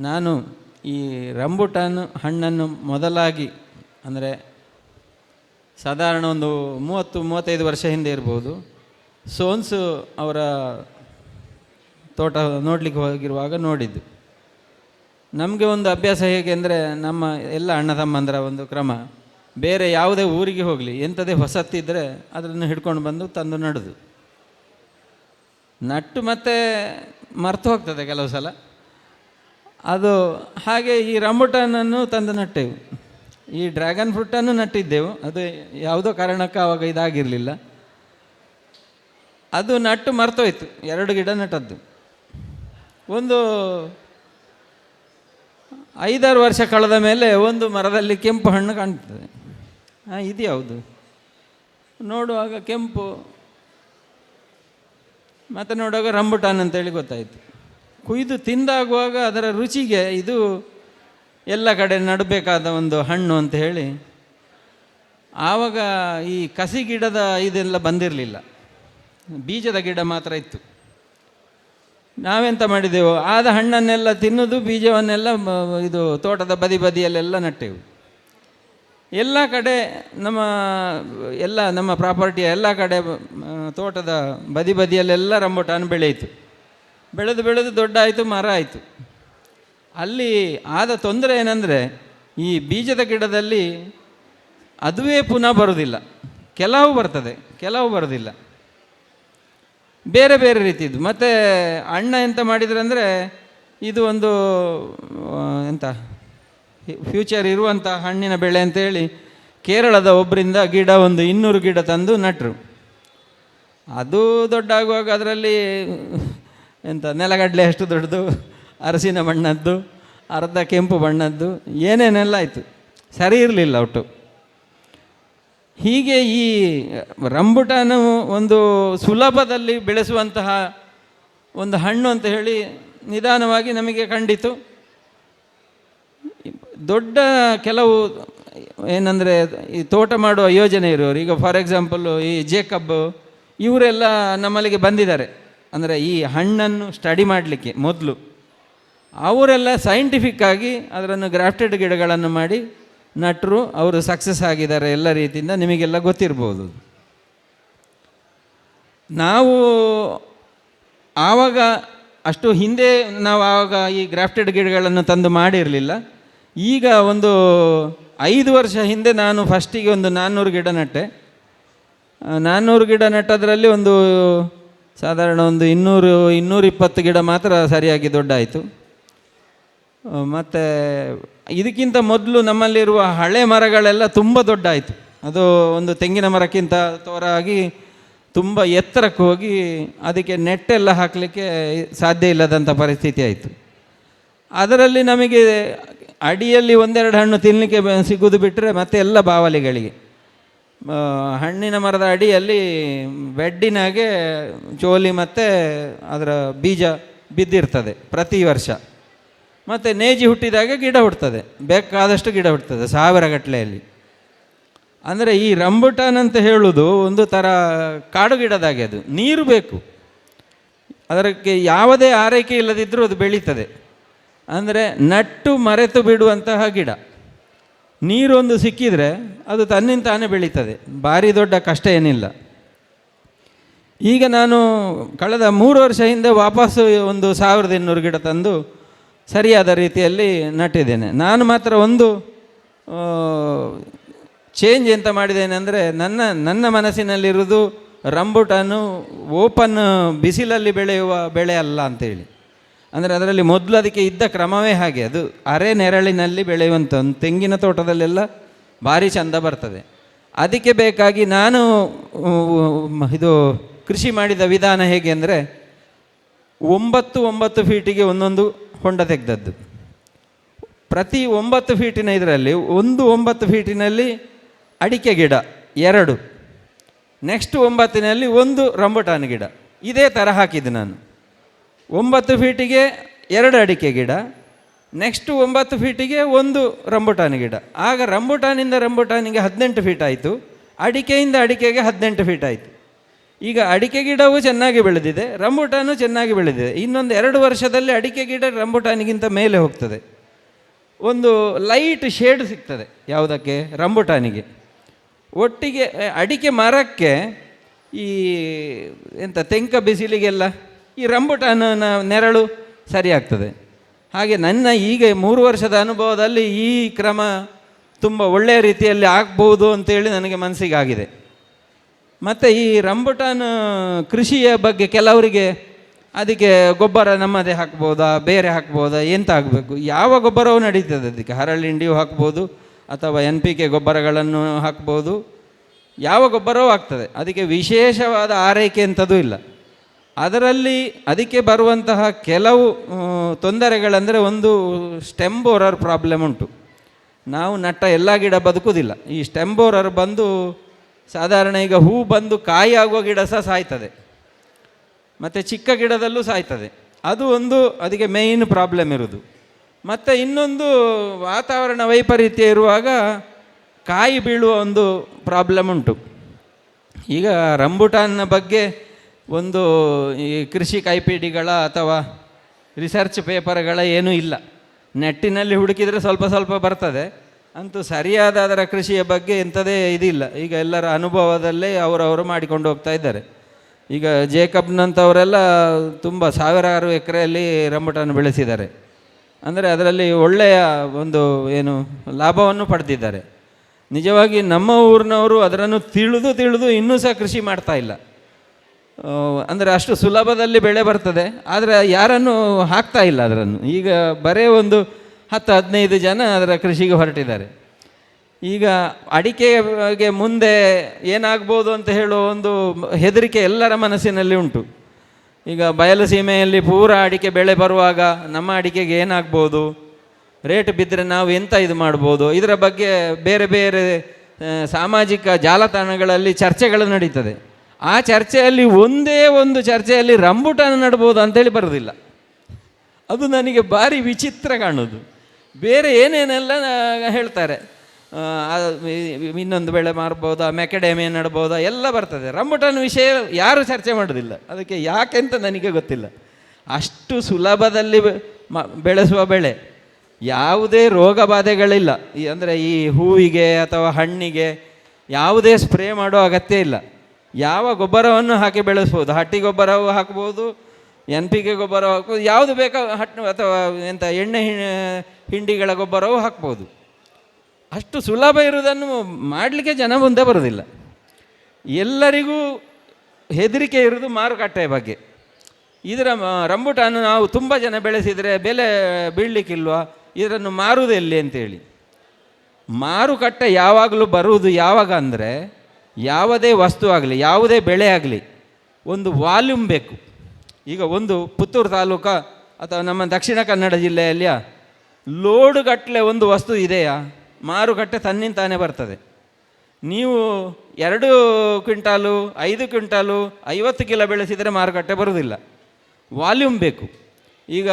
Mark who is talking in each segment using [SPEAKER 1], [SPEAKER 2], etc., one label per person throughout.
[SPEAKER 1] ನಾನು ಈ ರಂಬುಟನ್ ಹಣ್ಣನ್ನು ಮೊದಲಾಗಿ, ಅಂದರೆ ಸಾಧಾರಣ ಒಂದು ಮೂವತ್ತು, ಮೂವತ್ತೈದು ವರ್ಷ ಹಿಂದೆ ಇರ್ಬೋದು. ಸೋನ್ಸು ಅವರ ತೋಟ ನೋಡಲಿಕ್ಕೆ ಹೋಗಿರುವಾಗ ನೋಡಿದ್ದು. ನಮಗೆ ಒಂದು ಅಭ್ಯಾಸ ಹೇಗೆ ಅಂದರೆ, ನಮ್ಮ ಎಲ್ಲ ಅಣ್ಣ ತಮ್ಮಂದರ ಒಂದು ಕ್ರಮ. ಬೇರೆ ಯಾವುದೇ ಊರಿಗೆ ಹೋಗಲಿ, ಎಂಥದೇ ಹೊಸತ್ತಿದ್ದರೆ ಅದನ್ನು ಹಿಡ್ಕೊಂಡು ಬಂದು ತಂದು ನಡೆದು. ನಟ್ಟು ಮತ್ತೆ ಮರ್ತು ಹೋಗ್ತದೆ ಕೆಲವು ಸಲ. ಅದು ಹಾಗೆ ಈ ರಂಬುಟನನ್ನು ತಂದು ನಟ್ಟೆವು. ಈ ಡ್ರ್ಯಾಗನ್ ಫ್ರೂಟನ್ನು ನಟ್ಟಿದ್ದೆವು. ಅದು ಯಾವುದೋ ಕಾರಣಕ್ಕೆ ಆವಾಗ ಇದಾಗಿರಲಿಲ್ಲ. ಅದು ನಟ್ಟು ಮರ್ತೋಯ್ತು. ಎರಡು ಗಿಡ ನಟ್ಟದ್ದು. ಒಂದು ಐದಾರು ವರ್ಷ ಕಳೆದ ಮೇಲೆ ಒಂದು ಮರದಲ್ಲಿ ಕೆಂಪು ಹಣ್ಣು ಕಾಣ್ತದೆ. ಹಾಂ ಇದು ಯಾವುದು? ನೋಡುವಾಗ ಕೆಂಪು, ಮತ್ತು ನೋಡುವಾಗ ರಂಬುಟಾನ್ ಅಂತೇಳಿ ಗೊತ್ತಾಯಿತು. ಕುಯ್ದು ತಿಂದಾಗುವಾಗ ಅದರ ರುಚಿಗೆ ಇದು ಎಲ್ಲ ಕಡೆ ನಡಬೇಕಾದ ಒಂದು ಹಣ್ಣು ಅಂತ ಹೇಳಿ ಆವಾಗ ಈ ಕಸಿ ಗಿಡದ ಇದೆಲ್ಲ ಬಂದಿರಲಿಲ್ಲ. ಬೀಜದ ಗಿಡ ಮಾತ್ರ ಇತ್ತು. ನಾವೆಂತ ಮಾಡಿದೆವು? ಆದ ಹಣ್ಣನ್ನೆಲ್ಲ ತಿನ್ನೋದು, ಬೀಜವನ್ನೆಲ್ಲ ಇದು ತೋಟದ ಬದಿ ಬದಿಯಲ್ಲೆಲ್ಲ ನಟ್ಟೆವು. ಎಲ್ಲ ಕಡೆ ನಮ್ಮ, ಎಲ್ಲ ನಮ್ಮ ಪ್ರಾಪರ್ಟಿಯ ಎಲ್ಲ ಕಡೆ ತೋಟದ ಬದಿ ಬದಿಯಲ್ಲೆಲ್ಲ ರಂಬುಟಾನ್ ಬೆಳೆಯಿತು. ಬೆಳೆದು ಬೆಳೆದು ದೊಡ್ಡ ಆಯಿತು ಮರ ಆಯಿತು ಅಲ್ಲಿ ಆದ ತೊಂದರೆ ಏನಂದರೆ, ಈ ಬೀಜದ ಗಿಡದಲ್ಲಿ ಅದುವೇ ಪುನಃ ಬರೋದಿಲ್ಲ. ಕೆಲವು ಬರ್ತದೆ, ಕೆಲವು ಬರೋದಿಲ್ಲ. ಬೇರೆ ಬೇರೆ ರೀತಿಯದು ಮತ್ತು ಅಣ್ಣ ಎಂತ ಮಾಡಿದ್ರೆ ಅಂದರೆ, ಇದು ಒಂದು ಎಂತ ಫ್ಯೂಚರ್ ಇರುವಂಥ ಹಣ್ಣಿನ ಬೆಳೆ ಅಂತೇಳಿ, ಕೇರಳದ ಒಬ್ಬರಿಂದ ಗಿಡ ಒಂದು ಇನ್ನೂರು ಗಿಡ ತಂದು ನಟ್ರು. ಅದು ದೊಡ್ಡ ಆಗುವಾಗ ಅದರಲ್ಲಿ ಎಂತ, ನೆಲಗಡಲೆ ಅಷ್ಟು ದೊಡ್ಡದು, ಅರಸಿನ ಬಣ್ಣದ್ದು, ಅರ್ಧ ಕೆಂಪು ಬಣ್ಣದ್ದು, ಏನೇನೆಲ್ಲ ಆಯಿತು. ಸರಿ ಇರಲಿಲ್ಲ ಒಟ್ಟು. ಹೀಗೆ ಈ ರಂಬುಟಾನು ಒಂದು ಸುಲಭದಲ್ಲಿ ಬೆಳೆಸುವಂತಹ ಒಂದು ಹಣ್ಣು ಅಂತ ಹೇಳಿ ನಿಧಾನವಾಗಿ ನಮಗೆ ಕಂಡಿತು. ದೊಡ್ಡ ಕೆಲವು ಏನಂದರೆ, ಈ ತೋಟ ಮಾಡುವ ಯೋಜನೆ ಇರೋರು ಈಗ ಫಾರ್ ಎಕ್ಸಾಂಪಲ್ಲು ಈ ಜೇಕಬ್ ಇವರೆಲ್ಲ ನಮ್ಮಲ್ಲಿಗೆ ಬಂದಿದ್ದಾರೆ. ಅಂದರೆ ಈ ಹಣ್ಣನ್ನು ಸ್ಟಡಿ ಮಾಡಲಿಕ್ಕೆ ಮೊದಲು. ಅವರೆಲ್ಲ ಸೈಂಟಿಫಿಕ್ ಆಗಿ ಅದನ್ನು ಗ್ರಾಫ್ಟೆಡ್ ಗಿಡಗಳನ್ನು ಮಾಡಿ ನಟರು, ಅವರು ಸಕ್ಸಸ್ ಆಗಿದ್ದಾರೆ ಎಲ್ಲ ರೀತಿಯಿಂದ ನಿಮಗೆಲ್ಲ ಗೊತ್ತಿರ್ಬೋದು. ನಾವು ಆವಾಗ ಅಷ್ಟು ಹಿಂದೆ ನಾವು ಆವಾಗ ಈ ಗ್ರಾಫ್ಟೆಡ್ ಗಿಡಗಳನ್ನು ತಂದು ಮಾಡಿರಲಿಲ್ಲ. ಈಗ ಒಂದು ಐದು ವರ್ಷ ಹಿಂದೆ ನಾನು ಫಸ್ಟಿಗೆ ಒಂದು ನಾನ್ನೂರು ಗಿಡ ನಟ್ಟೆ. ನಾನ್ನೂರು ಗಿಡ ನೆಟ್ಟದ್ರಲ್ಲಿ ಒಂದು ಸಾಧಾರಣ ಒಂದು ಇನ್ನೂರು, ಇನ್ನೂರಿಪ್ಪತ್ತು ಗಿಡ ಮಾತ್ರ ಸರಿಯಾಗಿ ದೊಡ್ಡಾಯಿತು. ಮತ್ತು ಇದಕ್ಕಿಂತ ಮೊದಲು ನಮ್ಮಲ್ಲಿರುವ ಹಳೆ ಮರಗಳೆಲ್ಲ ತುಂಬ ದೊಡ್ಡಾಯಿತು. ಅದು ಒಂದು ತೆಂಗಿನ ಮರಕ್ಕಿಂತ ತೋರಾಗಿ ತುಂಬ ಎತ್ತರಕ್ಕೆ ಹೋಗಿ ಅದಕ್ಕೆ ನೆಟ್ಟೆಲ್ಲ ಹಾಕಲಿಕ್ಕೆ ಸಾಧ್ಯ ಇಲ್ಲದಂಥ ಪರಿಸ್ಥಿತಿ ಆಯಿತು. ಅದರಲ್ಲಿ ನಮಗೆ ಅಡಿಯಲ್ಲಿ ಒಂದೆರಡು ಹಣ್ಣು ತಿನ್ನಲಿಕ್ಕೆ ಸಿಗೋದು ಬಿಟ್ಟರೆ ಮತ್ತೆ ಎಲ್ಲ ಬಾವಲಿಗಳಿಗೆ. ಹಣ್ಣಿನ ಮರದ ಅಡಿಯಲ್ಲಿ ಬೆಡ್ಡಿನಾಗೆ ಚೋಲಿ ಮತ್ತು ಅದರ ಬೀಜ ಬಿದ್ದಿರ್ತದೆ ಪ್ರತಿ ವರ್ಷ. ಮತ್ತು ನೇಜಿ ಹುಟ್ಟಿದಾಗ ಗಿಡ ಹುಡ್ತದೆ ಬೇಕಾದಷ್ಟು ಗಿಡ ಹುಡ್ತದೆ ಸಾವಿರ ಗಟ್ಟಲೆಯಲ್ಲಿ ಅಂದರೆ ಈ ರಂಬುಟಾನ್ ಅಂತ ಹೇಳುವುದು ಒಂದು ಥರ ಕಾಡು ಗಿಡದಾಗೆ ಅದು. ನೀರು ಬೇಕು. ಅದಕ್ಕೆ ಯಾವುದೇ ಆರೈಕೆ ಇಲ್ಲದಿದ್ದರೂ ಅದು ಬೆಳೀತದೆ. ಅಂದರೆ ನಟ್ಟು ಮರೆತು ಬಿಡುವಂತಹ ಗಿಡ. ನೀರೊಂದು ಸಿಕ್ಕಿದರೆ ಅದು ತನ್ನಿಂದ ತಾನೇ ಬೆಳೀತದೆ. ಭಾರಿ ದೊಡ್ಡ ಕಷ್ಟ ಏನಿಲ್ಲ. ಈಗ ನಾನು ಕಳೆದ ಮೂರು ವರ್ಷ ಹಿಂದೆ ವಾಪಸ್ಸು ಒಂದು ಸಾವಿರದ ಇನ್ನೂರು ಗಿಡ ತಂದು ಸರಿಯಾದ ರೀತಿಯಲ್ಲಿ ನಟ್ಟಿದ್ದೇನೆ. ನಾನು ಮಾತ್ರ ಒಂದು ಚೇಂಜ್ ಎಂತ ಮಾಡಿದ್ದೇನೆ ಅಂದರೆ ನನ್ನ ನನ್ನ ಮನಸ್ಸಿನಲ್ಲಿರುವುದು ರಂಬುಟಾನು, ಓಪನ್ ಬಿಸಿಲಲ್ಲಿ ಬೆಳೆಯುವ ಬೆಳೆ ಅಲ್ಲ ಅಂತೇಳಿ. ಅಂದರೆ ಅದರಲ್ಲಿ ಮೊದಲು ಅದಕ್ಕೆ ಇದ್ದ ಕ್ರಮವೇ ಹಾಗೆ. ಅದು ಅರೆ ನೆರಳಿನಲ್ಲಿ ಬೆಳೆಯುವಂಥ ಒಂದು ತೆಂಗಿನ ತೋಟದಲ್ಲೆಲ್ಲ ಭಾರಿ ಚಂದ ಬರ್ತದೆ. ಅದಕ್ಕೆ ಬೇಕಾಗಿ ನಾನು ಇದು ಕೃಷಿ ಮಾಡಿದ ವಿಧಾನ ಹೇಗೆ ಅಂದರೆ ಒಂಬತ್ತು ಒಂಬತ್ತು ಫೀಟಿಗೆ ಒಂದೊಂದು ಹೊಂಡ ತೆಗೆದದ್ದು. ಪ್ರತಿ ಒಂಬತ್ತು ಫೀಟಿನ ಇದರಲ್ಲಿ ಒಂದು ಒಂಬತ್ತು ಫೀಟಿನಲ್ಲಿ ಅಡಿಕೆ ಗಿಡ ಎರಡು. ನೆಕ್ಸ್ಟ್ ಒಂಬತ್ತಿನಲ್ಲಿ ಒಂದು ರಂಬುಟಾನ್ ಗಿಡ. ಇದೇ ಥರ ಹಾಕಿದ್ದು ನಾನು. ಒಂಬತ್ತು ಫೀಟಿಗೆ ಎರಡು ಅಡಿಕೆ ಗಿಡ ನೆಕ್ಸ್ಟ್ ಒಂಬತ್ತು ಫೀಟಿಗೆ ಒಂದು ರಂಬುಟಾನ್ ಗಿಡ. ಆಗ ರಂಬುಟಾನಿಂದ ರಂಬುಟಾನಿಗೆ ಹದಿನೆಂಟು ಫೀಟ್ ಆಯಿತು, ಅಡಿಕೆಯಿಂದ ಅಡಿಕೆಗೆ ಹದಿನೆಂಟು ಫೀಟ್ ಆಯಿತು. ಈಗ ಅಡಿಕೆ ಗಿಡವೂ ಚೆನ್ನಾಗಿ ಬೆಳೆದಿದೆ, ರಂಬುಟಾನು ಚೆನ್ನಾಗಿ ಬೆಳೆದಿದೆ. ಇನ್ನೊಂದು ಎರಡು ವರ್ಷದಲ್ಲಿ ಅಡಿಕೆ ಗಿಡ ರಂಬುಟಾನಿಗಿಂತ ಮೇಲೆ ಹೋಗ್ತದೆ. ಒಂದು ಲೈಟ್ ಶೇಡ್ ಸಿಗ್ತದೆ ಯಾವುದಕ್ಕೆ? ರಂಬುಟಾನಿಗೆ. ಒಟ್ಟಿಗೆ, ಅಡಿಕೆ ಮರಕ್ಕೆ ಈ ಎಂಥ ತೆಂಕ ಬಿಸಿಲಿಗೆಲ್ಲ ಈ ರಂಬುಟಾನನ ನೆರಳು ಸರಿಯಾಗ್ತದೆ. ಹಾಗೆ ನನ್ನ ಈಗ ಮೂರು ವರ್ಷದ ಅನುಭವದಲ್ಲಿ ಈ ಕ್ರಮ ತುಂಬ ಒಳ್ಳೆಯ ರೀತಿಯಲ್ಲಿ ಆಗ್ಬೋದು ಅಂತೇಳಿ ನನಗೆ ಮನಸ್ಸಿಗಾಗಿದೆ. ಮತ್ತು ಈ ರಂಬುಟನ್ ಕೃಷಿಯ ಬಗ್ಗೆ ಕೆಲವರಿಗೆ ಅದಕ್ಕೆ ಗೊಬ್ಬರ ನಮ್ಮದೇ ಹಾಕ್ಬೋದಾ, ಬೇರೆ ಹಾಕ್ಬೋದಾ, ಎಂತ ಆಗಬೇಕು? ಯಾವ ಗೊಬ್ಬರವೂ ನಡೀತದೆ ಅದಕ್ಕೆ. ಹರಳಿಂಡಿಯೂ ಹಾಕ್ಬೋದು, ಅಥವಾ ಎನ್ ಪಿ ಕೆ ಗೊಬ್ಬರಗಳನ್ನು ಹಾಕ್ಬೋದು. ಯಾವ ಗೊಬ್ಬರವೂ ಆಗ್ತದೆ. ಅದಕ್ಕೆ ವಿಶೇಷವಾದ ಆರೈಕೆ ಅಂಥದ್ದು ಇಲ್ಲ. ಅದರಲ್ಲಿ ಅದಕ್ಕೆ ಬರುವಂತಹ ಕೆಲವು ತೊಂದರೆಗಳಂದರೆ ಒಂದು ಸ್ಟೆಮ್ ಬೋರರ್ ಪ್ರಾಬ್ಲಮ್ ಉಂಟು. ನಾವು ನಟ್ಟ ಎಲ್ಲ ಗಿಡ ಬದುಕುವುದಿಲ್ಲ. ಈ ಸ್ಟೆಮ್ ಬೋರರ್ ಬಂದು ಸಾಧಾರಣ ಈಗ ಹೂ ಬಂದು ಕಾಯಿ ಆಗುವ ಗಿಡ ಸಹ ಸಾಯ್ತದೆ. ಮತ್ತು ಚಿಕ್ಕ ಗಿಡದಲ್ಲೂ ಸಾಯ್ತದೆ. ಅದು ಒಂದು ಅದಕ್ಕೆ ಮೇಯ್ನ್ ಪ್ರಾಬ್ಲಮ್ ಇರೋದು. ಮತ್ತು ಇನ್ನೊಂದು ವಾತಾವರಣ ವೈಪರೀತ್ಯ ಇರುವಾಗ ಕಾಯಿ ಬೀಳುವ ಒಂದು ಪ್ರಾಬ್ಲಮ್ ಉಂಟು. ಈಗ ರಂಬುಟಾನ್ನ ಬಗ್ಗೆ ಒಂದು ಈ ಕೃಷಿ ಕೈಪಿಡಿಗಳ ಅಥವಾ ರಿಸರ್ಚ್ ಪೇಪರ್ಗಳ ಏನೂ ಇಲ್ಲ. ನೆಟ್ಟಿನಲ್ಲಿ ಹುಡುಕಿದರೆ ಸ್ವಲ್ಪ ಸ್ವಲ್ಪ ಬರ್ತದೆ. ಅಂತೂ ಸರಿಯಾದ ಅದರ ಕೃಷಿಯ ಬಗ್ಗೆ ಎಂಥದೇ ಇದಿಲ್ಲ. ಈಗ ಎಲ್ಲರ ಅನುಭವದಲ್ಲೇ ಅವರವರು ಮಾಡಿಕೊಂಡು ಹೋಗ್ತಾ ಇದ್ದಾರೆ. ಈಗ ಜೇಕಬ್ನಂಥವರೆಲ್ಲ ತುಂಬ ಸಾವಿರಾರು ಎಕರೆಯಲ್ಲಿ ರಂಬುಟಾನ್ ಬೆಳೆಸಿದ್ದಾರೆ. ಅಂದರೆ ಅದರಲ್ಲಿ ಒಳ್ಳೆಯ ಒಂದು ಏನು ಲಾಭವನ್ನು ಪಡೆದಿದ್ದಾರೆ. ನಿಜವಾಗಿ ನಮ್ಮ ಊರಿನವರು ಅದರನ್ನು ತಿಳಿದು ತಿಳಿದು ಇನ್ನೂ ಸಹ ಕೃಷಿ ಮಾಡ್ತಾ ಇಲ್ಲ. ಅಂದರೆ ಅಷ್ಟು ಸುಲಭದಲ್ಲಿ ಬೆಳೆ ಬರ್ತದೆ, ಆದರೆ ಯಾರನ್ನು ಹಾಕ್ತಾ ಇಲ್ಲ ಅದರನ್ನು. ಈಗ ಬರೇ ಒಂದು ಹತ್ತು, ಹದಿನೈದು ಜನ ಅದರ ಕೃಷಿಗೆ ಹೊರಟಿದ್ದಾರೆ. ಈಗ ಅಡಿಕೆಗೆ ಮುಂದೆ ಏನಾಗ್ಬೋದು ಅಂತ ಹೇಳೋ ಒಂದು ಹೆದರಿಕೆ ಎಲ್ಲರ ಮನಸ್ಸಿನಲ್ಲಿ ಉಂಟು. ಈಗ ಬಯಲು ಸೀಮೆಯಲ್ಲಿ ಪೂರ ಅಡಿಕೆ ಬೆಳೆ ಬರುವಾಗ ನಮ್ಮ ಅಡಿಕೆಗೆ ಏನಾಗ್ಬೋದು? ರೇಟ್ ಬಿದ್ದರೆ ನಾವು ಎಂತ ಇದು ಮಾಡ್ಬೋದು? ಇದರ ಬಗ್ಗೆ ಬೇರೆ ಬೇರೆ ಸಾಮಾಜಿಕ ಜಾಲತಾಣಗಳಲ್ಲಿ ಚರ್ಚೆಗಳು ನಡೀತದೆ. ಆ ಚರ್ಚೆಯಲ್ಲಿ ಒಂದೇ ಒಂದು ಚರ್ಚೆಯಲ್ಲಿ ರಂಬುಟಾನ ನಡ್ಬೋದು ಅಂತೇಳಿ ಬರೋದಿಲ್ಲ. ಅದು ನನಗೆ ಭಾರಿ ವಿಚಿತ್ರ ಕಾಣೋದು. ಬೇರೆ ಏನೇನೆಲ್ಲ ಹೇಳ್ತಾರೆ. ಇನ್ನೊಂದು ಬೆಳೆ ಮಾರ್ಬೋದಾ ಮೆಕೆಡೆಮಿಯ ನಡ್ಬೋದಾ, ಎಲ್ಲ ಬರ್ತದೆ. ರಂಬುಟನ್ ವಿಷಯ ಯಾರು ಚರ್ಚೆ ಮಾಡೋದಿಲ್ಲ. ಅದಕ್ಕೆ ಯಾಕೆಂತ ನನಗೆ ಗೊತ್ತಿಲ್ಲ. ಅಷ್ಟು ಸುಲಭದಲ್ಲಿ ಬೆಳೆಸುವ ಬೆಳೆ. ಯಾವುದೇ ರೋಗ ಬಾಧೆಗಳಿಲ್ಲ. ಈ, ಅಂದರೆ ಈ ಹೂವಿಗೆ ಅಥವಾ ಹಣ್ಣಿಗೆ ಯಾವುದೇ ಸ್ಪ್ರೇ ಮಾಡೋ ಅಗತ್ಯ ಇಲ್ಲ. ಯಾವ ಗೊಬ್ಬರವನ್ನು ಹಾಕಿ ಬೆಳೆಸ್ಬೋದು? ಹಟ್ಟಿ ಗೊಬ್ಬರವು ಹಾಕ್ಬೋದು, ಎನ್ ಪಿ ಕೆ ಗೊಬ್ಬರ ಹಾಕ್ಬೋದು, ಯಾವುದು ಬೇಕೋ ಹಟ್ ಅಥವಾ ಎಂಥ ಎಣ್ಣೆ ಹಿಂಡಿಗಳ ಗೊಬ್ಬರವೂ ಹಾಕ್ಬೋದು. ಅಷ್ಟು ಸುಲಭ ಇರುವುದನ್ನು ಮಾಡಲಿಕ್ಕೆ ಜನ ಮುಂದೆ ಬರೋದಿಲ್ಲ ಎಲ್ಲರಿಗೂ ಹೆದರಿಕೆ ಇರುವುದು ಮಾರುಕಟ್ಟೆಯ ಬಗ್ಗೆ. ಇದರ ಮ- ರಂಬುಟಾನು ನಾವು ತುಂಬ ಜನ ಬೆಳೆಸಿದರೆ ಬೆಲೆ ಬೀಳಲಿಕ್ಕಿಲ್ವಾ? ಇದನ್ನು ಮಾರುವುದು ಎಲ್ಲಿ ಅಂತೇಳಿ. ಮಾರುಕಟ್ಟೆ ಯಾವಾಗಲೂ ಬರುವುದು ಯಾವಾಗ ಅಂದರೆ ಯಾವುದೇ ವಸ್ತು ಆಗಲಿ, ಯಾವುದೇ ಬೆಳೆ ಆಗಲಿ, ಒಂದು ವಾಲ್ಯೂಮ್ ಬೇಕು. ಈಗ ಒಂದು ಪುತ್ತೂರು ತಾಲೂಕ ಅಥವಾ ನಮ್ಮ ದಕ್ಷಿಣ ಕನ್ನಡ ಜಿಲ್ಲೆಯಲ್ಲಿಯ ಲೋಡುಗಟ್ಟಲೆ ಒಂದು ವಸ್ತು ಇದೆಯಾ? ಮಾರುಕಟ್ಟೆ ತನ್ನಿಂತಾನೇ ಬರ್ತದೆ. ನೀವು ಎರಡು ಕ್ವಿಂಟಾಲು, ಐದು ಕ್ವಿಂಟಾಲು, ಐವತ್ತು ಕಿಲೋ ಬೆಳೆಸಿದರೆ ಮಾರುಕಟ್ಟೆ ಬರುವುದಿಲ್ಲ. ವಾಲ್ಯೂಮ್ ಬೇಕು. ಈಗ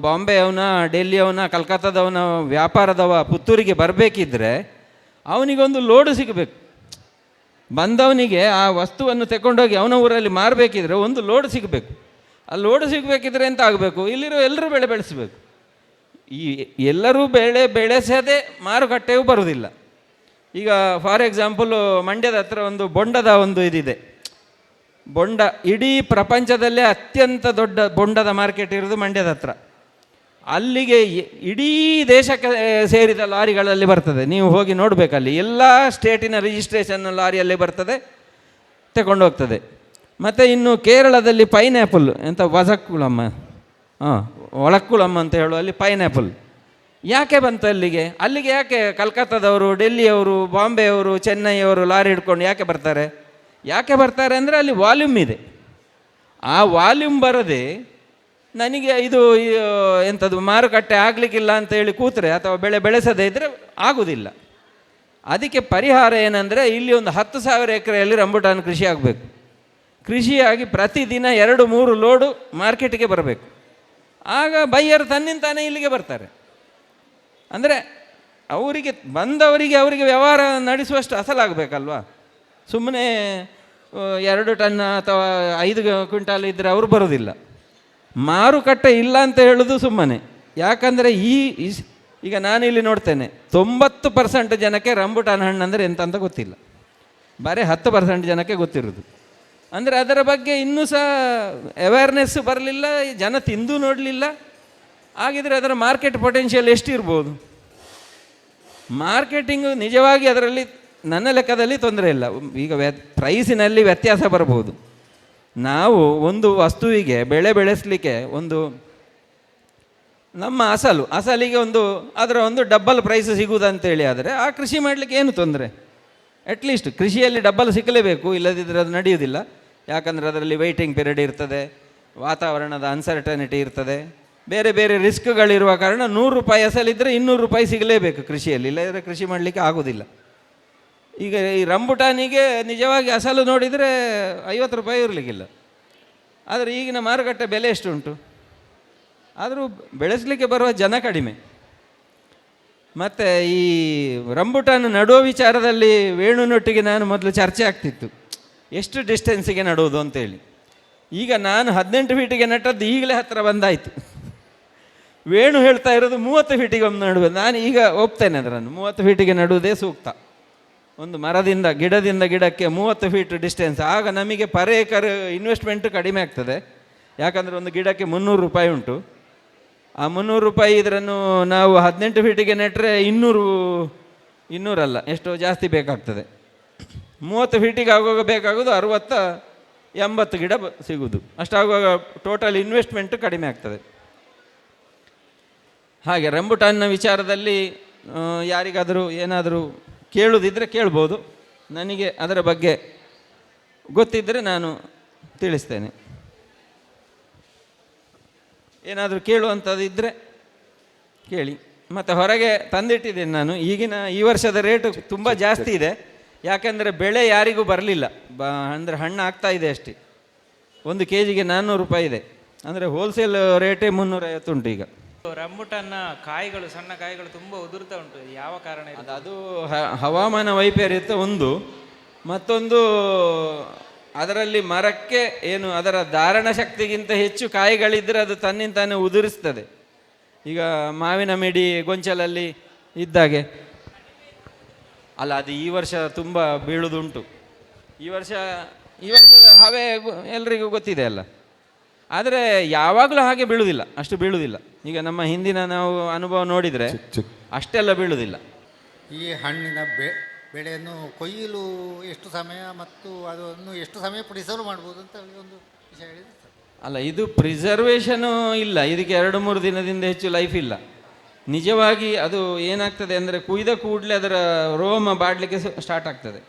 [SPEAKER 1] ಬಾಂಬೆ ಅವನ ಡೆಲ್ಲಿ ಅವನ ಕಲ್ಕತ್ತಾದವನ ವ್ಯಾಪಾರದವ ಪುತ್ತೂರಿಗೆ ಬರಬೇಕಿದ್ರೆ ಅವನಿಗೊಂದು ಲೋಡು ಸಿಗಬೇಕು. ಬಂದವನಿಗೆ ಆ ವಸ್ತುವನ್ನು ತಗೊಂಡೋಗಿ ಅವನ ಊರಲ್ಲಿ ಮಾರಬೇಕಿದ್ರೆ ಒಂದು ಲೋಡ್ ಸಿಗಬೇಕು. ಆ ಲೋಡ್ ಸಿಗಬೇಕಿದ್ರೆ ಎಂತ ಆಗಬೇಕು? ಇಲ್ಲಿರೋ ಎಲ್ಲರೂ ಬೆಳೆ ಬೆಳೆಸಬೇಕು. ಈ ಎಲ್ಲರೂ ಬೆಳೆ ಬೆಳೆಸದೆ ಮಾರುಕಟ್ಟೆಯೂ ಬರುವುದಿಲ್ಲ. ಈಗ ಫಾರ್ ಎಕ್ಸಾಂಪಲು ಮಂಡ್ಯದ ಹತ್ರ ಒಂದು ಬೊಂಡದ ಒಂದು ಇದಿದೆ. ಬೊಂಡ ಇಡೀ ಪ್ರಪಂಚದಲ್ಲೇ ಅತ್ಯಂತ ದೊಡ್ಡ ಬೊಂಡದ ಮಾರ್ಕೆಟ್ ಇರೋದು ಮಂಡ್ಯದ ಹತ್ರ. ಅಲ್ಲಿಗೆ ಇಡೀ ದೇಶಕ್ಕೆ ಸೇರಿದ ಲಾರಿಗಳಲ್ಲಿ ಬರ್ತದೆ. ನೀವು ಹೋಗಿ ನೋಡಬೇಕಲ್ಲಿ. ಎಲ್ಲ ಸ್ಟೇಟಿನ ರಿಜಿಸ್ಟ್ರೇಷನ್ ಲಾರಿಯಲ್ಲಿ ಬರ್ತದೆ, ತಗೊಂಡು ಹೋಗ್ತದೆ. ಮತ್ತು ಇನ್ನು ಕೇರಳದಲ್ಲಿ ಪೈನ್ಯಾಪಲ್ ಎಂಥ ವಜಕ್ಕುಳಮ್ಮ ಹಾಂ ಒಳಕ್ಕುಳಮ್ಮ ಅಂತ ಹೇಳುವಲ್ಲಿ ಪೈನ್ಯಾಪಲ್ ಯಾಕೆ ಬಂತು ಅಲ್ಲಿಗೆ? ಅಲ್ಲಿಗೆ ಯಾಕೆ ಕಲ್ಕತ್ತಾದವರು, ಡೆಲ್ಲಿಯವರು, ಬಾಂಬೆಯವರು, ಚೆನ್ನೈಯವರು ಲಾರಿ ಹಿಡ್ಕೊಂಡು ಯಾಕೆ ಬರ್ತಾರೆ? ಯಾಕೆ ಬರ್ತಾರೆ ಅಂದರೆ ಅಲ್ಲಿ ವಾಲ್ಯೂಮ್ ಇದೆ. ಆ ವಾಲ್ಯೂಮ್ ಬರದೆ ನನಗೆ ಇದು ಎಂಥದ್ದು ಮಾರುಕಟ್ಟೆ ಆಗಲಿಕ್ಕಿಲ್ಲ ಅಂತ ಹೇಳಿ ಕೂತ್ರೆ ಅಥವಾ ಬೆಳೆ ಬೆಳೆಸದೇ ಇದ್ದರೆ ಆಗುವುದಿಲ್ಲ ಅದಕ್ಕೆ ಪರಿಹಾರ ಏನಂದರೆ ಇಲ್ಲಿ ಒಂದು ಹತ್ತು ಸಾವಿರ ಎಕರೆಯಲ್ಲಿ ರಂಬುಟಾನ್ ಕೃಷಿ ಆಗಬೇಕು. ಕೃಷಿಯಾಗಿ ಪ್ರತಿದಿನ ಎರಡು, ಮೂರು ಲೋಡು ಮಾರ್ಕೆಟಿಗೆ ಬರಬೇಕು. ಆಗ ಬೈಯರು ತನ್ನಿಂತಾನೇ ಇಲ್ಲಿಗೆ ಬರ್ತಾರೆ. ಅಂದರೆ ಅವರಿಗೆ, ಬಂದವರಿಗೆ ಅವರಿಗೆ ವ್ಯವಹಾರ ನಡೆಸುವಷ್ಟು ಅಸಲಾಗಬೇಕಲ್ವಾ? ಸುಮ್ಮನೆ ಎರಡು ಟನ್ ಅಥವಾ ಐದು ಕ್ವಿಂಟಾಲ್ ಇದ್ದರೆ ಅವರು ಬರೋದಿಲ್ಲ. ಮಾರುಕಟ್ಟೆ ಇಲ್ಲ ಅಂತ ಹೇಳೋದು ಸುಮ್ಮನೆ. ಯಾಕಂದರೆ ಈ ಈಗ ಈಗ ಇಲ್ಲಿ ನೋಡ್ತೇನೆ, ತೊಂಬತ್ತು ಪರ್ಸೆಂಟ್ ಜನಕ್ಕೆ ರಂಬುಟಾನ್ ಹಣ್ಣು ಅಂದರೆ ಎಂತ ಅಂತ ಗೊತ್ತಿಲ್ಲ. ಬರೀ ಹತ್ತು ಪರ್ಸೆಂಟ್ ಜನಕ್ಕೆ ಗೊತ್ತಿರೋದು. ಅಂದರೆ ಅದರ ಬಗ್ಗೆ ಇನ್ನೂ ಸಹ ಅವೇರ್ನೆಸ್ ಬರಲಿಲ್ಲ, ಜನ ತಿಂದು ನೋಡಲಿಲ್ಲ. ಹಾಗಿದ್ರೆ ಅದರ ಮಾರ್ಕೆಟ್ ಪೊಟೆನ್ಷಿಯಲ್ ಎಷ್ಟಿರ್ಬೋದು? ಮಾರ್ಕೆಟಿಂಗು ನಿಜವಾಗಿ ಅದರಲ್ಲಿ, ನನ್ನ ಲೆಕ್ಕದಲ್ಲಿ ತೊಂದರೆ ಇಲ್ಲ. ಈಗ ವ್ಯ ಪ್ರೈಸಿನಲ್ಲಿ ವ್ಯತ್ಯಾಸ ಬರಬಹುದು ನಾವು ಒಂದು ವಸ್ತುವಿಗೆ ಬೆಳೆ ಬೆಳೆಸಲಿಕ್ಕೆ ಒಂದು ನಮ್ಮ ಅಸಲು, ಅಸಲಿಗೆ ಒಂದು, ಅದರ ಒಂದು ಡಬ್ಬಲ್ ಪ್ರೈಸ್ ಸಿಗುವುದಂತೇಳಿ ಆದರೆ ಆ ಕೃಷಿ ಮಾಡಲಿಕ್ಕೆ ಏನು ತೊಂದರೆ? ಅಟ್ಲೀಸ್ಟ್ ಕೃಷಿಯಲ್ಲಿ ಡಬ್ಬಲ್ ಸಿಕ್ಕಲೇಬೇಕು ಇಲ್ಲದಿದ್ದರೆ ಅದು ನಡೆಯುವುದಿಲ್ಲ. ಯಾಕಂದರೆ ಅದರಲ್ಲಿ ವೆಯ್ಟಿಂಗ್ ಪೀರಿಯಡ್ ಇರ್ತದೆ, ವಾತಾವರಣದ ಅನ್ಸರ್ಟನಿಟಿ ಇರ್ತದೆ. ಬೇರೆ ಬೇರೆ ರಿಸ್ಕ್ಗಳಿರುವ ಕಾರಣ ನೂರು ರೂಪಾಯಿ ಅಸಲಿದ್ದರೆ ಇನ್ನೂರು ರೂಪಾಯಿ ಸಿಗಲೇಬೇಕು ಕೃಷಿಯಲ್ಲಿ ಇಲ್ಲದಿದ್ದರೆ ಕೃಷಿ ಮಾಡಲಿಕ್ಕೆ ಆಗೋದಿಲ್ಲ ಈಗ ಈ ರಂಬುಟಾನಿಗೆ ನಿಜವಾಗಿ ಅಸಲು ನೋಡಿದರೆ ಐವತ್ತು ರೂಪಾಯಿ ಇರಲಿಕ್ಕಿಲ್ಲ. ಆದರೆ ಈಗಿನ ಮಾರುಕಟ್ಟೆ ಬೆಲೆ ಎಷ್ಟು ಉಂಟು ಆದರೂ ಬೆಳೆಸಲಿಕ್ಕೆ ಬರುವ ಜನ ಕಡಿಮೆ. ಮತ್ತು ಈ ರಂಬುಟಾನ್ ನಡುವ ವಿಚಾರದಲ್ಲಿ ವೇಣುನೊಟ್ಟಿಗೆ ನಾನು ಮೊದಲು ಚರ್ಚೆ ಆಗ್ತಿತ್ತು. ಎಷ್ಟು ಡಿಸ್ಟೆನ್ಸಿಗೆ ನಡುವುದು ಅಂತೇಳಿ. ಈಗ ನಾನು ಹದಿನೆಂಟು ಫೀಟಿಗೆ ನಟ್ಟದ್ದು ಈಗಲೇ ಹತ್ತಿರ ಬಂದಾಯಿತು. ವೇಣು ಹೇಳ್ತಾ ಇರೋದು ಮೂವತ್ತು ಫೀಟಿಗೆ ಒಮ್ಮೆ ನಡುವೆ. ನಾನು ಈಗ ಒಪ್ತೇನೆ ಅದರನ್ನು. ಮೂವತ್ತು ಫೀಟಿಗೆ ನಡುವುದೇ ಸೂಕ್ತ. ಒಂದು ಮರದಿಂದ, ಗಿಡದಿಂದ ಗಿಡಕ್ಕೆ ಮೂವತ್ತು ಫೀಟ್ ಡಿಸ್ಟೆನ್ಸ್ ಆಗ ನಮಗೆ ಪರ್ ಏಕರ್ ಇನ್ವೆಸ್ಟ್ಮೆಂಟು ಕಡಿಮೆ ಆಗ್ತದೆ. ಯಾಕಂದರೆ ಒಂದು ಗಿಡಕ್ಕೆ ಮುನ್ನೂರು ರೂಪಾಯಿ ಉಂಟು. ಆ ಮುನ್ನೂರು ರೂಪಾಯಿ ಇದರನ್ನು ನಾವು ಹದಿನೆಂಟು ಫೀಟಿಗೆ ನೆಟ್ಟರೆ ಇನ್ನೂರು ಇನ್ನೂರಲ್ಲ ಎಷ್ಟೋ ಜಾಸ್ತಿ ಬೇಕಾಗ್ತದೆ. ಮೂವತ್ತು ಫೀಟಿಗೆ ಆಗುವಾಗ ಬೇಕಾಗೋದು ಅರುವತ್ತ, ಎಂಬತ್ತು ಗಿಡ ಸಿಗುವುದು. ಅಷ್ಟಾಗುವಾಗ ಟೋಟಲ್ ಇನ್ವೆಸ್ಟ್ಮೆಂಟ್ ಕಡಿಮೆ ಆಗ್ತದೆ. ಹಾಗೆ ರಂಬುಟಾನ್ನ ವಿಚಾರದಲ್ಲಿ ಯಾರಿಗಾದರೂ ಏನಾದರೂ ಕೇಳುವುದಿದ್ದರೆ ಕೇಳ್ಬೋದು. ನನಗೆ ಅದರ ಬಗ್ಗೆ ಗೊತ್ತಿದ್ದರೆ ನಾನು ತಿಳಿಸ್ತೇನೆ. ಏನಾದರೂ ಕೇಳುವಂಥದ್ದು ಇದ್ದರೆ ಕೇಳಿ. ಮತ್ತು ಹೊರಗೆ ತಂದಿಟ್ಟಿದ್ದೇನೆ ನಾನು. ಈಗಿನ ಈ ವರ್ಷದ ರೇಟು ತುಂಬ ಜಾಸ್ತಿ ಇದೆ. ಯಾಕೆಂದರೆ ಬೆಳೆ ಯಾರಿಗೂ ಬರಲಿಲ್ಲ. ಬ, ಅಂದರೆ ಹಣ್ಣು ಆಗ್ತಾ ಇದೆ ಅಷ್ಟೇ. ಒಂದು ಕೆ ಜಿಗೆ ನಾನ್ನೂರು ರೂಪಾಯಿ ಇದೆ. ಅಂದರೆ ಹೋಲ್ಸೇಲ್ ರೇಟೇ ಮುನ್ನೂರೈವತ್ತು ಉಂಟು ಈಗ.
[SPEAKER 2] ರಂಬುಟನ್ನ ಕಾಯಿಗಳು, ಸಣ್ಣ ಕಾಯಿಗಳು ತುಂಬಾ ಉದುರ್ತಾ ಉಂಟು. ಯಾವ ಕಾರಣ ಇದು?
[SPEAKER 1] ಅದು ಹವಾಮಾನ ವೈಪರೀತ್ಯ ಒಂದು. ಮತ್ತೊಂದು, ಅದರಲ್ಲಿ ಮರಕ್ಕೆ ಏನು, ಅದರ ಧಾರಣ ಶಕ್ತಿಗಿಂತ ಹೆಚ್ಚು ಕಾಯಿಗಳಿದ್ದರೆ ಅದು ತನ್ನಿಂತಾನೆ ಉದುರಿಸ್ತದೆ. ಈಗ ಮಾವಿನ ಮಿಡಿ ಗೊಂಚಲಲ್ಲಿ ಇದ್ದಾಗೆ. ಅಲ್ಲ, ಅದು ಈ ವರ್ಷ ತುಂಬ ಬೀಳುದುಂಟು. ಈ ವರ್ಷ, ಈ ವರ್ಷದ ಹವೆ ಗೊ- ಎಲ್ರಿಗೂ ಗೊತ್ತಿದೆ ಅಲ್ಲ? ಆದರೆ ಯಾವಾಗಲೂ ಹಾಗೆ ಬೀಳುವುದಿಲ್ಲ ಅಷ್ಟು ಬೀಳುವುದಿಲ್ಲ ಈಗ ನಮ್ಮ ಹಿಂದಿನ ನಾವು ಅನುಭವ ನೋಡಿದರೆ ಅಷ್ಟೆಲ್ಲ ಬೀಳುವುದಿಲ್ಲ
[SPEAKER 3] ಈ ಹಣ್ಣಿನ ಬೆ ಬೆಳೆಯನ್ನು ಕೊಯ್ಯಲು ಎಷ್ಟು ಸಮಯ ಮತ್ತು ಅದನ್ನು ಎಷ್ಟು ಸಮಯ ಪ್ರಿಸರ್ವ್ ಮಾಡ್ಬೋದು ಅಂತ ಒಂದು ವಿಷಯ ಹೇಳಿದ್ರೆ
[SPEAKER 1] ಅಲ್ಲ ಇದು ಪ್ರಿಸರ್ವೇಷನು ಇಲ್ಲ. ಇದಕ್ಕೆ ಎರಡು ಮೂರು ದಿನದಿಂದ ಹೆಚ್ಚು ಲೈಫ್ ಇಲ್ಲ. ನಿಜವಾಗಿ ಅದು ಏನಾಗ್ತದೆ ಅಂದರೆ ಕುಯ್ದ ಕೂಡಲೇ ಅದರ ರೋಮ ಬಾಡಲಿಕ್ಕೆ ಸ್ಟಾರ್ಟ್ ಆಗ್ತದೆ.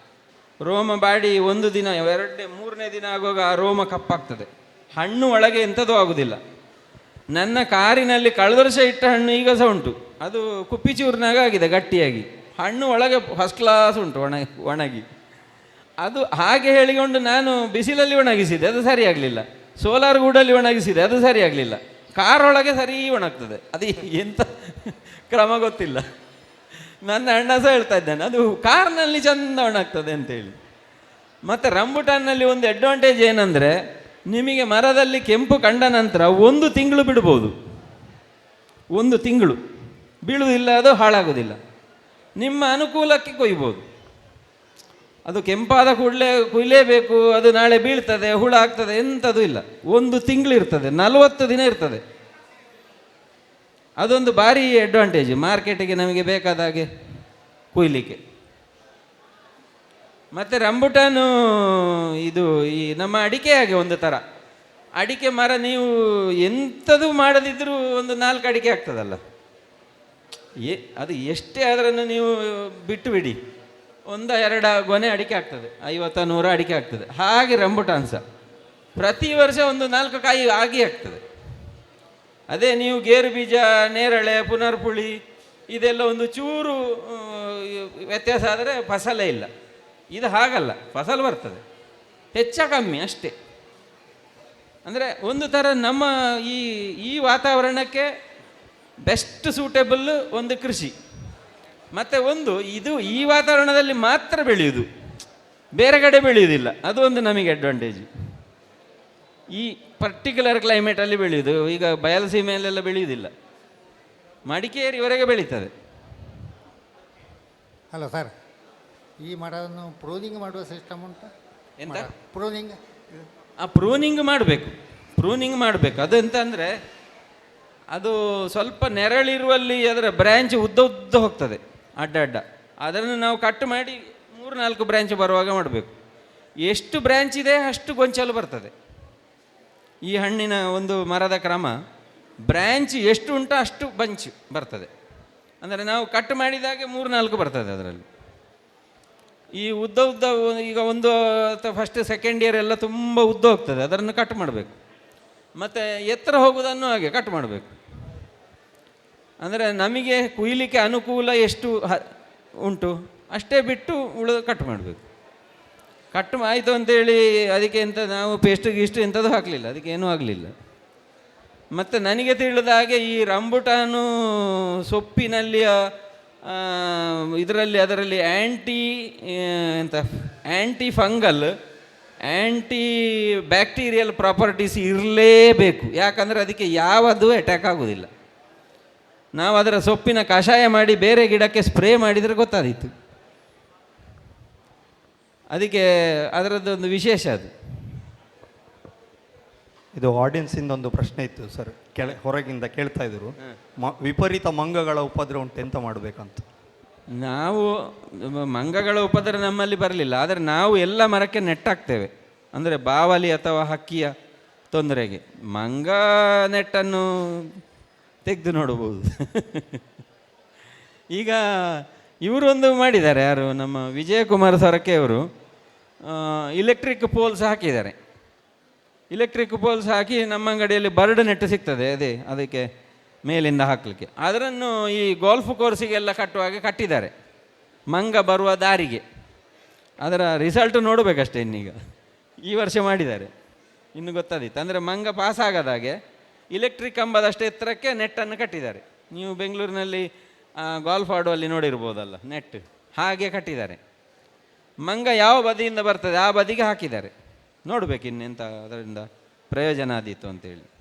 [SPEAKER 1] ರೋಮ ಬಾಡಿ ಒಂದು ದಿನ ಎರಡನೇ ಮೂರನೇ ದಿನ ಆಗುವಾಗ ಆ ರೋಮ ಕಪ್ಪಾಗ್ತದೆ. ಹಣ್ಣು ಒಳಗೆ ಎಂಥದ್ದು ಆಗುವುದಿಲ್ಲ ನನ್ನ ಕಾರಿನಲ್ಲಿ ಕಳೆದ ವರ್ಷ ಇಟ್ಟ ಹಣ್ಣು ಈಗ ಸಹ ಉಂಟು. ಅದು ಕುಪ್ಪಿಚೂರಿನಾಗ ಆಗಿದೆ, ಗಟ್ಟಿಯಾಗಿ. ಹಣ್ಣು ಒಳಗೆ ಫಸ್ಟ್ ಕ್ಲಾಸ್ ಉಂಟು, ಒಣ, ಒಣಗಿ. ಅದು ಹಾಗೆ ಹೇಳಿಕೊಂಡು ನಾನು ಬಿಸಿಲಲ್ಲಿ ಒಣಗಿಸಿದೆ, ಅದು ಸರಿ ಆಗಲಿಲ್ಲ ಸೋಲಾರ್ ಗೂಡಲ್ಲಿ ಒಣಗಿಸಿದೆ, ಅದು ಸರಿ ಆಗಲಿಲ್ಲ ಕಾರ್ ಒಳಗೆ ಸರಿ ಒಣಗ್ತದೆ. ಅದು ಎಂಥ ಕ್ರಮ ಗೊತ್ತಿಲ್ಲ. ನನ್ನ ಅಣ್ಣ ಸಹ ಹೇಳ್ತಾ ಇದ್ದಾನೆ, ಅದು ಕಾರ್ನಲ್ಲಿ ಚಂದ ಒಣಗ್ತದೆ ಅಂತೇಳಿ ಮತ್ತು ರಂಬುಟಾನ್ನಲ್ಲಿ ಒಂದು ಅಡ್ವಾಂಟೇಜ್ ಏನಂದರೆ ನಿಮಗೆ ಮರದಲ್ಲಿ ಕೆಂಪು ಕಂಡ ನಂತರ ಒಂದು ತಿಂಗಳು ಬಿಡ್ಬೋದು ಒಂದು ತಿಂಗಳು. ಬೀಳುವುದಿಲ್ಲ ಅದು ಹಾಳಾಗೋದಿಲ್ಲ. ನಿಮ್ಮ ಅನುಕೂಲಕ್ಕೆ ಕೊಯ್ಬೋದು. ಅದು ಕೆಂಪಾದ ಕೂಡಲೇ ಕುಯ್ಲೇಬೇಕು, ಅದು ನಾಳೆ ಬೀಳ್ತದೆ, ಹುಳ ಆಗ್ತದೆ, ಎಂಥದ್ದು ಇಲ್ಲ. ಒಂದು ತಿಂಗಳು ಇರ್ತದೆ, ನಲವತ್ತು ದಿನ ಇರ್ತದೆ. ಅದೊಂದು ಭಾರಿ ಅಡ್ವಾಂಟೇಜ್ ಮಾರ್ಕೆಟಿಗೆ ನಮಗೆ ಬೇಕಾದ ಹಾಗೆ ಕುಯ್ಲಿಕ್ಕೆ. ಮತ್ತು ರಂಬುಟಾನು ಇದು ಈ ನಮ್ಮ ಅಡಿಕೆ ಹಾಗೆ ಒಂದು ಥರ ಅಡಿಕೆ ಮರ ನೀವು ಎಂಥದ್ದು ಮಾಡದಿದ್ದರೂ ಒಂದು ನಾಲ್ಕು ಅಡಿಕೆ ಆಗ್ತದಲ್ಲ. ಏ ಅದು ಎಷ್ಟೇ ಅದರನ್ನು ನೀವು ಬಿಟ್ಟು ಬಿಡಿ. ಒಂದ, ಎರಡ ಗೊನೆ ಅಡಿಕೆ ಆಗ್ತದೆ. ಐವತ್ತ, ನೂರ ಅಡಿಕೆ ಆಗ್ತದೆ. ಹಾಗೆ ರಂಬುಟಾನ್ ಸಹ ಪ್ರತಿ ವರ್ಷ ಒಂದು ನಾಲ್ಕು ಕಾಯಿ ಆಗಿ ಆಗ್ತದೆ. ಅದೇ ನೀವು ಗೇರು ಬೀಜ, ನೇರಳೆ, ಪುನರ್ಪುಳಿ, ಇದೆಲ್ಲ ಒಂದು ಚೂರು, ವ್ಯತ್ಯಾಸ ಆದರೆ ಫಸಲೇ ಇಲ್ಲ. ಇದು ಹಾಗಲ್ಲ, ಫಸಲು ಬರ್ತದೆ. ಹೆಚ್ಚ ಕಮ್ಮಿ ಅಷ್ಟೇ. ಅಂದರೆ ಒಂದು ಥರ ನಮ್ಮ ಈ ಈ ವಾತಾವರಣಕ್ಕೆ ಬೆಸ್ಟ್ ಸೂಟೇಬಲ್ ಒಂದು ಕೃಷಿ. ಮತ್ತು ಒಂದು, ಇದು ಈ ವಾತಾವರಣದಲ್ಲಿ ಮಾತ್ರ ಬೆಳೆಯುವುದು ಬೇರೆ ಕಡೆ ಬೆಳೆಯುವುದಿಲ್ಲ ಅದು ಒಂದು ನಮಗೆ ಅಡ್ವಾಂಟೇಜ್ ಈ ಪರ್ಟಿಕ್ಯುಲರ್ ಕ್ಲೈಮೇಟಲ್ಲಿ ಬೆಳೆಯುವುದು ಈಗ ಬಯಲಸೀಮೆಯಲ್ಲೆಲ್ಲ ಬೆಳೆಯುವುದಿಲ್ಲ ಮಡಿಕೇರಿವರೆಗೆ ಬೆಳೀತದೆ.
[SPEAKER 3] ಹಲೋ ಸರ್ ಈ ಮರವನ್ನು ಪ್ರೂನಿಂಗ್ ಮಾಡುವ ಸಿಸ್ಟಮ್ ಉಂಟಾ?
[SPEAKER 1] ಎಂತ?
[SPEAKER 3] ಪ್ರೂನಿಂಗ್
[SPEAKER 1] ಆ ಪ್ರೂನಿಂಗ್ ಮಾಡಬೇಕು. ಪ್ರೂನಿಂಗ್ ಮಾಡಬೇಕು. ಅದು ಎಂತ ಅಂದರೆ ಅದು ಸ್ವಲ್ಪ ನೆರಳಿರುವಲ್ಲಿ ಅದರ ಬ್ರ್ಯಾಂಚ್ ಉದ್ದ ಉದ್ದ ಹೋಗ್ತದೆ ಅಡ್ಡ ಅಡ್ಡ. ಅದನ್ನು ನಾವು ಕಟ್ ಮಾಡಿ ಮೂರು ನಾಲ್ಕು ಬ್ರ್ಯಾಂಚ್ ಬರುವಾಗ ಮಾಡಬೇಕು. ಎಷ್ಟು ಬ್ರ್ಯಾಂಚ್ ಇದೆ ಅಷ್ಟು ಗೊಂಚಲು ಬರ್ತದೆ. ಈ ಹಣ್ಣಿನ ಒಂದು ಮರದ ಕ್ರಮ ಬ್ರ್ಯಾಂಚ್ ಎಷ್ಟು ಉಂಟು ಅಷ್ಟು ಬಂಚ್ ಬರ್ತದೆ. ಅಂದರೆ ನಾವು ಕಟ್ ಮಾಡಿದಾಗೆ ಮೂರು ನಾಲ್ಕು ಬರ್ತದೆ ಅದರಲ್ಲಿ. ಈ ಉದ್ದ ಉದ್ದ ಈಗ ಒಂದು ಅಥವಾ ಫಸ್ಟ್ ಸೆಕೆಂಡ್ ಇಯರ್ ಎಲ್ಲ ತುಂಬ ಉದ್ದ ಹೋಗ್ತದೆ. ಅದನ್ನು ಕಟ್ ಮಾಡಬೇಕು. ಮತ್ತು ಎತ್ತರ ಹೋಗುವುದನ್ನು ಹಾಗೆ ಕಟ್ ಮಾಡಬೇಕು. ಅಂದರೆ ನಮಗೆ ಕುಯ್ಲಿಕ್ಕೆ ಅನುಕೂಲ ಎಷ್ಟು ಹ, ಉಂಟು? ಅಷ್ಟೇ ಬಿಟ್ಟು ಉಳಿದು ಕಟ್ ಮಾಡಬೇಕು. ಕಟ್ ಆಯಿತು ಅಂತೇಳಿ ಅದಕ್ಕೆ ಎಂಥ ನಾವು ಪೇಸ್ಟ್ ಗೀಸ್ಟ್ ಎಂಥದ್ದು ಹಾಕಲಿಲ್ಲ. ಅದಕ್ಕೆ ಏನೂ ಆಗಲಿಲ್ಲ. ಮತ್ತು ನನಗೆ ತಿಳಿದ ಹಾಗೆ ಈ ರಂಬುಟಾನು ಸೊಪ್ಪಿನಲ್ಲಿ ಇದರಲ್ಲಿ ಅದರಲ್ಲಿ ಆ್ಯಂಟಿ ಎಂತ anti fungal anti bacterial properties ಇರಲೇಬೇಕು. ಯಾಕಂದರೆ ಅದಕ್ಕೆ ಯಾವುದು ಅಟ್ಯಾಕ್ ಆಗೋದಿಲ್ಲ. ನಾವು ಅದರ ಸೊಪ್ಪಿನ ಕಷಾಯ ಮಾಡಿ ಬೇರೆ ಗಿಡಕ್ಕೆ ಸ್ಪ್ರೇ ಮಾಡಿದರೆ ಗೊತ್ತಾದೀತು. ಅದಕ್ಕೆ ಅದರದ್ದೊಂದು ವಿಶೇಷ ಅದು.
[SPEAKER 4] ಇದು ಆಡಿಯನ್ಸಿಂದ ಒಂದು ಪ್ರಶ್ನೆ ಇತ್ತು ಸರ್ ಕೆಳ ಹೊರಗಿಂದ ಕೇಳ್ತಾ ಇದ್ರು. ಮ ವಿಪರೀತ ಮಂಗಗಳ ಉಪದ್ರ ಉಂಟು ಎಂತ ಮಾಡಬೇಕಂತ?
[SPEAKER 1] ನಾವು ಮಂಗಗಳ ಉಪದ್ರ ನಮ್ಮಲ್ಲಿ ಬರಲಿಲ್ಲ. ಆದರೆ ನಾವು ಎಲ್ಲ ಮರಕ್ಕೆ ನೆಟ್ಟಾಗ್ತೇವೆ. ಅಂದರೆ ಬಾವಲಿ ಅಥವಾ ಹಕ್ಕಿಯ ತೊಂದರೆಗೆ. ಮಂಗ ನೆಟ್ಟನ್ನು ತೆಗೆದು ನೋಡಬಹುದು. ಈಗ ಇವರೊಂದು ಮಾಡಿದ್ದಾರೆ. ಯಾರು? ನಮ್ಮ ವಿಜಯಕುಮಾರ್ ಸರಕೆಯವರು ಅವರು ಇಲೆಕ್ಟ್ರಿಕ್ ಪೋಲ್ಸ್ ಹಾಕಿದ್ದಾರೆ. ಇಲೆಕ್ಟ್ರಿಕ್ ಪೋಲ್ಸ್ ಹಾಕಿ ನಮ್ಮ ಅಂಗಡಿಯಲ್ಲಿ ಬರ್ಡ್ ನೆಟ್ಟು ಸಿಗ್ತದೆ, ಅದೇ, ಅದಕ್ಕೆ ಮೇಲಿಂದ ಹಾಕಲಿಕ್ಕೆ. ಅದರನ್ನು ಈ ಗೋಲ್ಫ್ ಕೋರ್ಸಿಗೆಲ್ಲ ಕಟ್ಟುವಾಗ ಕಟ್ಟಿದ್ದಾರೆ. ಮಂಗ ಬರುವ ದಾರಿಗೆ. ಅದರ ರಿಸಲ್ಟ್ ನೋಡಬೇಕಷ್ಟೇ ಇನ್ನೀಗ. ಈ ವರ್ಷ ಮಾಡಿದ್ದಾರೆ. ಇನ್ನು ಗೊತ್ತಾದಿತ್ತು ಅಂದರೆ ಮಂಗ ಪಾಸ್ ಆಗದಾಗೆ ಇಲೆಕ್ಟ್ರಿಕ್ ಕಂಬದಷ್ಟು ಎತ್ತರಕ್ಕೆ ನೆಟ್ಟನ್ನು ಕಟ್ಟಿದ್ದಾರೆ. ನೀವು ಬೆಂಗಳೂರಿನಲ್ಲಿ ಗಾಲ್ಫ್ ಆಡುವಲ್ಲಿ ನೋಡಿರ್ಬೋದಲ್ಲ ನೆಟ್ ಹಾಗೆ ಕಟ್ಟಿದ್ದಾರೆ. ಮಂಗ ಯಾವ ಬದಿಯಿಂದ ಬರ್ತದೆ, ಆ ಬದಿಗೆ ಹಾಕಿದ್ದಾರೆ. ನೋಡಬೇಕು ಇನ್ನೆಂತ ಅದರಿಂದ ಪ್ರಯೋಜನ ಆದೀತು ಅಂತೇಳಿ.